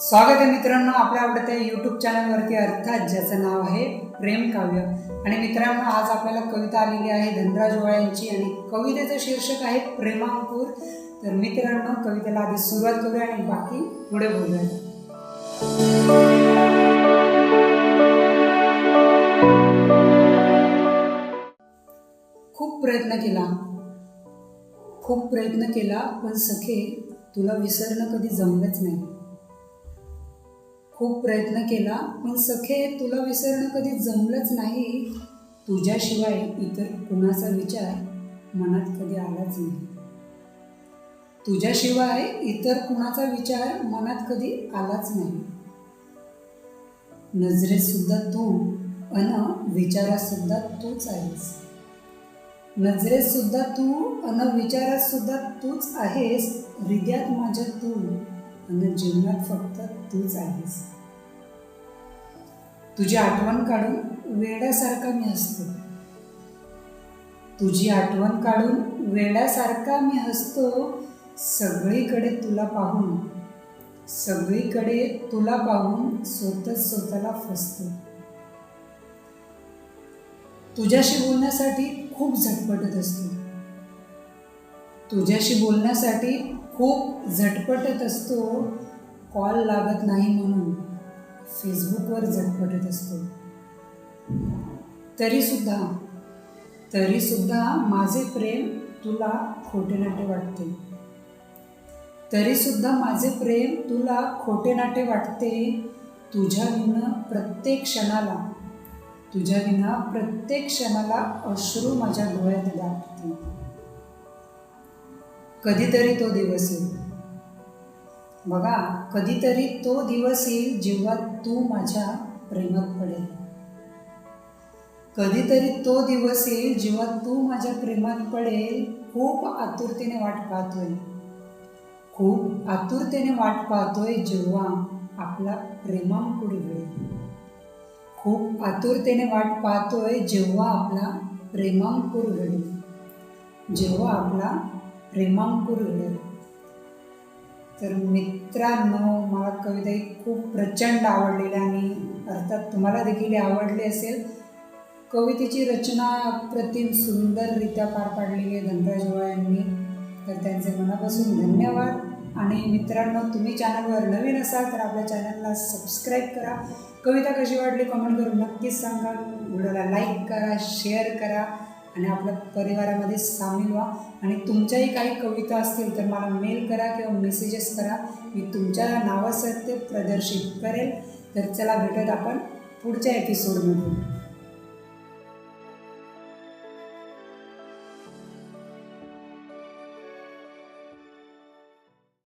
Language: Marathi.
स्वागत आहे मित्रांनो आपल्या आवडत्या यूट्यूब चॅनलवरती अर्थात ज्याचं नाव आहे प्रेम काव्य. आणि मित्रांनो आज आपल्याला कविता आलेली आहे धनराज ओळा यांची आणि कवितेचं शीर्षक आहे प्रेमांकुर. तर मित्रांनो कवितेला आधी सुरुवात करूया आणि बाकी पुढे बोलूया. खूप प्रयत्न केला. खूप प्रयत्न केला पण सखे तुला विसरणं कधी जमलंच नाही. खूप प्रयत्न केला पण सखे तुला विसरणं कधी जमलंच नाही. तुझ्याशिवाय इतर कुणाचा विचार मनात कधी आलाच नाही. तुझ्याशिवाय इतर कुणाचा विचार मनात कधी आलाच नाही. नजरेत सुद्धा तू अन विचारात सुद्धा तूच आहेस. नजरेत सुद्धा तू अन विचारात सुद्धा तूच आहेस. हृदयात माझ्या तू आणि जीवनात फक्त तूच आहेस. तुझी आठवण काढून वेड्यासारखा मी हसतो तुझी आठवण काढून वेड्यासारखा मी हसतो सगळीकडे तुला पाहून सगळीकडे तुला पाहून स्वतःच स्वतःला फसतो. तुझ्याशी बोलण्यासाठी खूप झटपटत असतो. तुझ्याशी बोलण्यासाठी खूप झटपटत असतो. कॉल लागत नाही म्हणून फेसबुकवर झटपटत असतो. तरीसुद्धा तरीसुद्धा माझे प्रेम तुला खोटे नाटे वाटते. तरीसुद्धा माझे प्रेम तुला खोटे नाटे वाटते. तुझ्या विना प्रत्येक क्षणाला तुझ्या विना प्रत्येक क्षणाला अश्रू माझ्या डोळ्यात लागते कधीतरी तो दिवस येईल. बघा कधीतरी तो दिवस येईल जेव्हा तू माझ्या प्रेमात पडेल. कधीतरी तो दिवस येईल जेव्हा तू माझ्या प्रेमात पडेल खूप आतुरतेने वाट पाहतोय. खूप आतुरतेने वाट पाहतोय जेव्हा आपला प्रेमांकुर होईल. खूप आतुरतेने वाट पाहतोय जेव्हा आपला प्रेमांकुर घडेल जेव्हा आपला प्रेमांकुर घडेल तर मित्रांनो मला कविता ही खूप प्रचंड आवडलेली आणि अर्थात तुम्हाला देखील आवडली असेल. कवितेची रचना अप्रतिम सुंदररित्या पार पाडलेली आहे धनराज ओळा यांनी. तर त्यांचे मनापासून धन्यवाद. आणि मित्रांनो तुम्ही चॅनलवर नवीन असाल तर आपल्या चॅनलला सबस्क्राईब करा. कविता कशी वाटली कमेंट करून नक्कीच सांगा. व्हिडिओला लाईक करा शेअर करा. आणि आपल्या परिवारामध्ये सामील व्हा. आणि तुमच्याही काही कविता असतील तर मला मेल करा किंवा मेसेजेस करा. मी तुमच्या नावासह ते प्रदर्शित करेल. तर चला भेटत आपण पुढच्या एपिसोडमध्ये